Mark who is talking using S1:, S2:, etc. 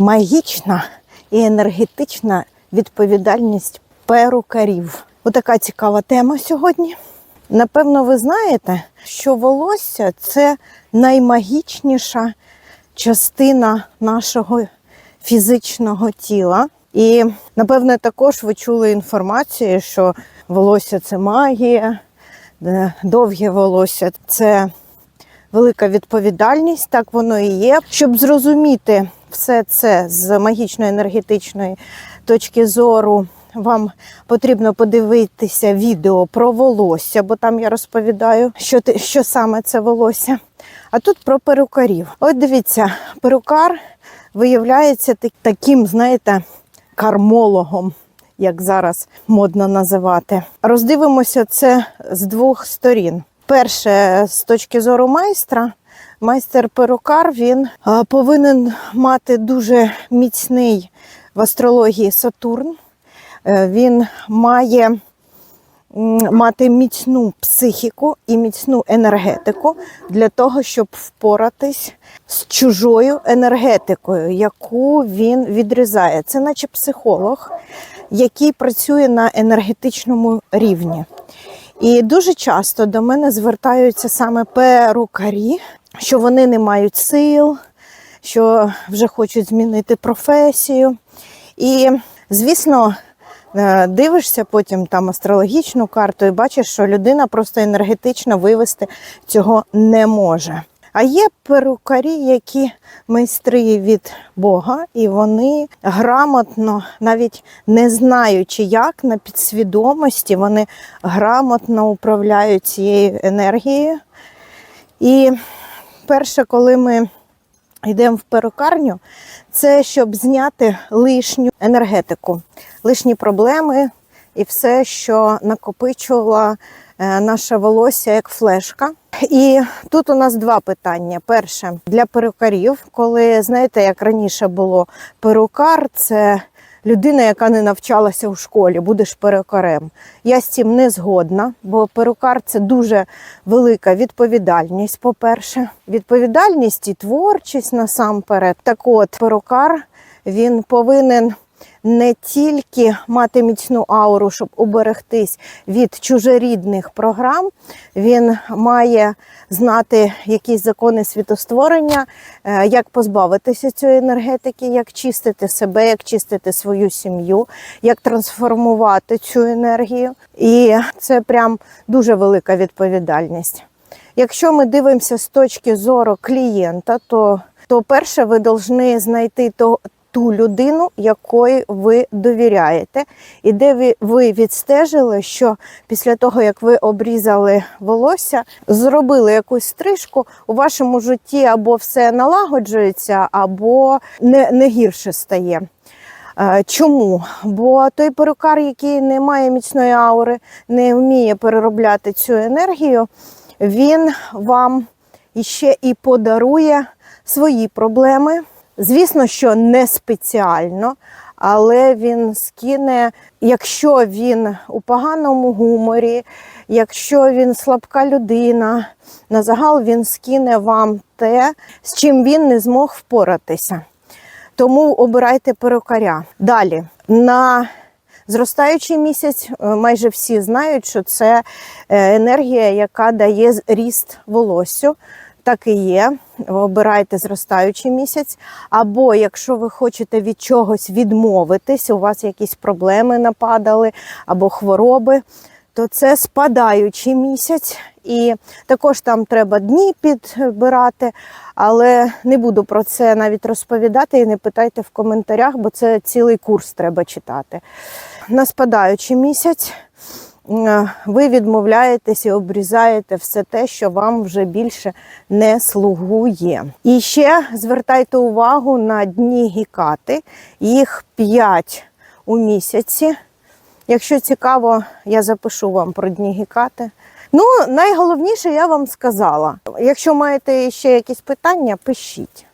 S1: магічна і енергетична відповідальність перукарів. Отака цікава тема сьогодні. Напевно, ви знаєте, що волосся це наймагічніша частина нашого фізичного тіла. І, напевне, також ви чули інформацію, що волосся це магія, е, довге волосся це велика відповідальність, так воно і є. Щоб зрозуміти все це з магічно-енергетичної точки зору, вам потрібно подивитися відео про волосся, бо там я розповідаю, що, ти- що саме це волосся. А тут про перукарів. От дивіться, перукар виявляється таким, знаєте, кармологом, як зараз модно називати. Роздивимося це з двох сторін. Перше, з точки зору майстра, майстер-перукар він повинен мати дуже міцний в астрології Сатурн. Е, Він має мати міцну психіку і міцну енергетику для того, щоб впоратись з чужою енергетикою, яку він відрізає. Це наче психолог, який працює на енергетичному рівні. І дуже часто до мене звертаються саме перукарі, що вони не мають сил, що вже хочуть змінити професію. І, звісно, е, дивишся потім там астрологічну карту і бачиш, що людина просто енергетично вивести цього не може. А є перукарі, які майстри від Бога, і вони грамотно, навіть не знаючи як на підсвідомості, вони грамотно управляють цією енергією. І перше, коли ми йдемо в перукарню, це щоб зняти лишню енергетику, лишні проблеми і все, що накопичувала е, наше волосся як флешка. І тут у нас два питання. Перше для перукарів, коли знаєте, як раніше було перукар, це людина, яка не навчалася у школі, будеш перукарем. Я з цим не згодна, бо перукар це дуже велика відповідальність. По-перше, відповідальність і творчість насамперед. Так от, перукар він повинен не тільки мати міцну ауру, щоб уберегтись від чужорідних програм, він має знати якісь закони світостворення, е, як позбавитися цієї енергетики, як чистити себе, як чистити свою сім'ю, як трансформувати цю енергію. І це прям дуже велика відповідальність. Якщо ми дивимося з точки зору клієнта, то, то перше ви повинні знайти ту людину, якої ви довіряєте, і де ви, відстежили, що після того, як ви обрізали волосся, зробили якусь стрижку, у вашому житті або все налагоджується, або не, не гірше стає. Е, Чому? Бо той перукар, який не має міцної аури, не вміє переробляти цю енергію, він вам іще і подарує свої проблеми. Звісно, що не спеціально, але він скине, якщо він у поганому гуморі, якщо він слабка людина, на загал він скине вам те, з чим він не змог впоратися. Тому обирайте перукаря. Далі на зростаючий місяць е, майже всі знають, що це е, енергія, яка дає ріст волоссю. Так і є. Обирайте зростаючий місяць. Або якщо ви хочете від чогось відмовитись, у вас якісь проблеми нападали або хвороби, то це спадаючий місяць. І також там треба дні підбирати, але не буду про це навіть розповідати і не питайте в коментарях, бо це цілий курс треба читати. На спадаючий місяць ви відмовляєтесь і обрізаєте все те, що вам вже більше не слугує. І ще звертайте увагу на дні гікати, їх 5 у місяці. Якщо цікаво, я запишу вам про дні гікати. Ну, найголовніше я вам сказала. Якщо маєте ще якісь питання, пишіть.